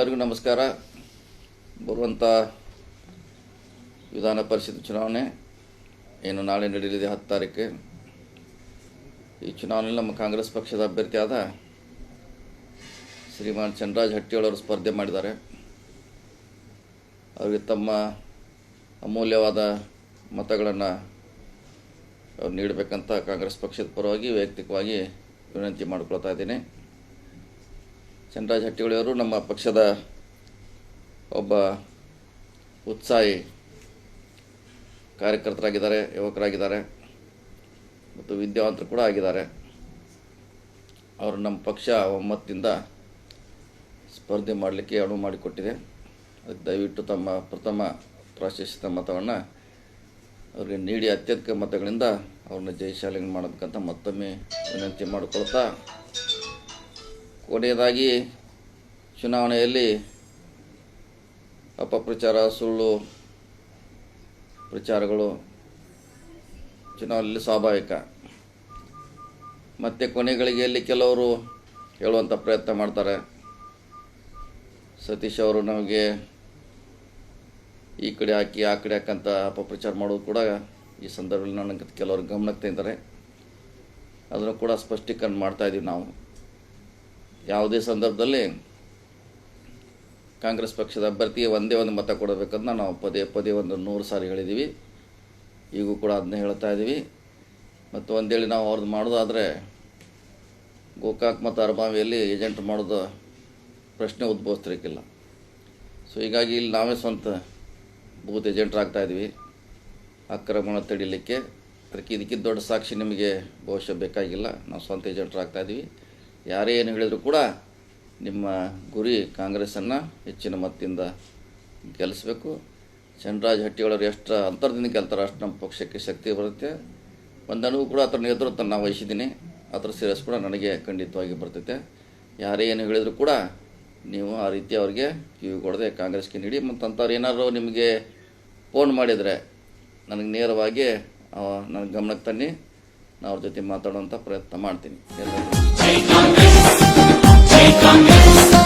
ಎಲ್ಲರಿಗೂ ನಮಸ್ಕಾರ. ಬರುವಂಥ ವಿಧಾನ ಪರಿಷತ್ ಚುನಾವಣೆ ಏನು ನಾಳೆ ನಡೆಯಲಿದೆ ಹತ್ತು ತಾರೀಕು ಈ ಚುನಾವಣೆಯಲ್ಲಿ ನಮ್ಮ ಕಾಂಗ್ರೆಸ್ ಪಕ್ಷದ ಅಭ್ಯರ್ಥಿಯಾದ ಶ್ರೀಮಾನ್ ಚಂದ್ರರಾಜ್ ಹಟ್ಟಿಯೊಳವರು ಸ್ಪರ್ಧೆ ಮಾಡಿದ್ದಾರೆ. ಅವರಿಗೆ ತಮ್ಮ ಅಮೂಲ್ಯವಾದ ಮತಗಳನ್ನು ಅವ್ರು ನೀಡಬೇಕಂತ ಕಾಂಗ್ರೆಸ್ ಪಕ್ಷದ ಪರವಾಗಿ ವೈಯಕ್ತಿಕವಾಗಿ ವಿನಂತಿ ಮಾಡಿಕೊಳ್ತಾ ಇದ್ದೀನಿ. ಚಂದ್ರರಾಜ್ ಹಟ್ಟಿಗಳಿಯವರು ನಮ್ಮ ಪಕ್ಷದ ಒಬ್ಬ ಉತ್ಸಾಹಿ ಕಾರ್ಯಕರ್ತರಾಗಿದ್ದಾರೆ, ಯುವಕರಾಗಿದ್ದಾರೆ ಮತ್ತು ವಿದ್ಯಾವಂತರು ಕೂಡ ಆಗಿದ್ದಾರೆ. ಅವರು ನಮ್ಮ ಪಕ್ಷ ಒಮ್ಮತ್ತಿಂದ ಸ್ಪರ್ಧೆ ಮಾಡಲಿಕ್ಕೆ ಅನುವು ಮಾಡಿಕೊಟ್ಟಿದೆ. ಅದಕ್ಕೆ ದಯವಿಟ್ಟು ತಮ್ಮ ಪ್ರಥಮ ಪ್ರಾಶಸ್ತ್ಯ ಮತವನ್ನು ಅವರಿಗೆ ನೀಡಿ ಅತ್ಯಧಿಕ ಮತಗಳಿಂದ ಅವ್ರನ್ನ ಜಯಶಾಲಿ ಮಾಡಬೇಕಂತ ಮತ್ತೊಮ್ಮೆ ವಿನಂತಿ ಮಾಡಿಕೊಳ್ತಾ ಕೊನೆಯದಾಗಿ ಚುನಾವಣೆಯಲ್ಲಿ ಅಪಪ್ರಚಾರ, ಸುಳ್ಳು ಪ್ರಚಾರಗಳು ಚುನಾವಣೆಯಲ್ಲಿ ಸ್ವಾಭಾವಿಕ. ಮತ್ತು ಕೊನೆಗಳಿಗೆಯಲ್ಲಿ ಕೆಲವರು ಹೇಳುವಂಥ ಪ್ರಯತ್ನ ಮಾಡ್ತಾರೆ. ಸತೀಶ್ ಅವರು ನಮಗೆ ಈ ಕಡೆ ಹಾಕಿ, ಆ ಕಡೆ ಹಾಕಂತ ಅಪಪ್ರಚಾರ ಮಾಡೋದು ಕೂಡ ಈ ಸಂದರ್ಭದಲ್ಲಿ ನನಗೆ ಕೆಲವರು ಗಮನಕ್ಕೆ ತಂದಿದ್ದಾರೆ. ಅದನ್ನು ಕೂಡ ಸ್ಪಷ್ಟೀಕರಣ ಮಾಡ್ತಾ ಇದ್ದೀವಿ ನಾವು. ಯಾವುದೇ ಸಂದರ್ಭದಲ್ಲಿ ಕಾಂಗ್ರೆಸ್ ಪಕ್ಷದ ಅಭ್ಯರ್ಥಿಗೆ ಒಂದೇ ಒಂದು ಮತ ಕೊಡಬೇಕಂತ ನಾವು ಪದೇ ಪದೇ ಒಂದು ನೂರು ಸಾರಿ ಹೇಳಿದ್ದೀವಿ ಈಗೂ ಕೂಡ ಅದನ್ನ ಹೇಳ್ತಾ ಇದ್ದೀವಿ ಮತ್ತು ಒಂದೇಳಿ ನಾವು ಅವ್ರದ್ದು ಮಾಡೋದಾದರೆ ಗೋಕಾಕ್ ಮತ್ತು ಅರಬಾವಿಯಲ್ಲಿ ಏಜೆಂಟ್ ಮಾಡೋದು ಪ್ರಶ್ನೆ ಉದ್ಭವಿಸ್ತಿರಕ್ಕಿಲ್ಲ ಸೊ ಹೀಗಾಗಿ ಇಲ್ಲಿ ನಾವೇ ಸ್ವಂತ ಬೂತ್ ಏಜೆಂಟ್ರಾಗ್ತಾ ಆಗ್ತಾಯಿದ್ವಿ ಆಕ್ರಮಣ ತಡಿಲಿಕ್ಕೆ. ಅದಕ್ಕೆ ಇದಕ್ಕಿಂತ ದೊಡ್ಡ ಸಾಕ್ಷಿ ನಿಮಗೆ ಬಹುಶಃ ಬೇಕಾಗಿಲ್ಲ. ನಾವು ಸ್ವಂತ ಏಜೆಂಟ್ರಾಗ್ತಾ ಇದ್ವಿ. ಯಾರೇ ಏನು ಹೇಳಿದರೂ ಕೂಡ ನಿಮ್ಮ ಗುರಿ ಕಾಂಗ್ರೆಸ್ಸನ್ನು ಹೆಚ್ಚಿನ ಮತದಿಂದ ಗೆಲ್ಲಿಸ್ಬೇಕು. ಚಂದ್ರರಾಜ್ ಹಟ್ಟಿಯವರು ಎಷ್ಟು ಅಂತರದಿಂದ ಗೆಲ್ತಾರೆ ಅಷ್ಟು ನಮ್ಮ ಪಕ್ಷಕ್ಕೆ ಶಕ್ತಿ ಬರುತ್ತೆ. ಒಂದಣವು ಕೂಡ ಅದರ ನೇತೃತ್ವ ನಾನು ವಹಿಸಿದ್ದೀನಿ. ಅದರ ಸೀರಿಯಸ್ ಕೂಡ ನನಗೆ ಖಂಡಿತವಾಗಿ ಬರ್ತೈತೆ. ಯಾರೇ ಏನು ಹೇಳಿದರೂ ಕೂಡ ನೀವು ಆ ರೀತಿ ಅವ್ರಿಗೆ ಕಿವಿ ಕೊಡದೆ ಕಾಂಗ್ರೆಸ್ಗೆ ನೀಡಿ. ಮತ್ತು ಅಂಥವ್ರು ಏನಾದ್ರು ನಿಮಗೆ ಫೋನ್ ಮಾಡಿದರೆ ನನಗೆ ನೇರವಾಗಿ ನನ್ನ ಗಮನಕ್ಕೆ ತನ್ನಿ. ನಾನು ಅವ್ರ ಜೊತೆ ಮಾತಾಡುವಂಥ ಪ್ರಯತ್ನ ಮಾಡ್ತೀನಿ. ಎಲ್ಲರಿಗೂ Take on this. Take on this.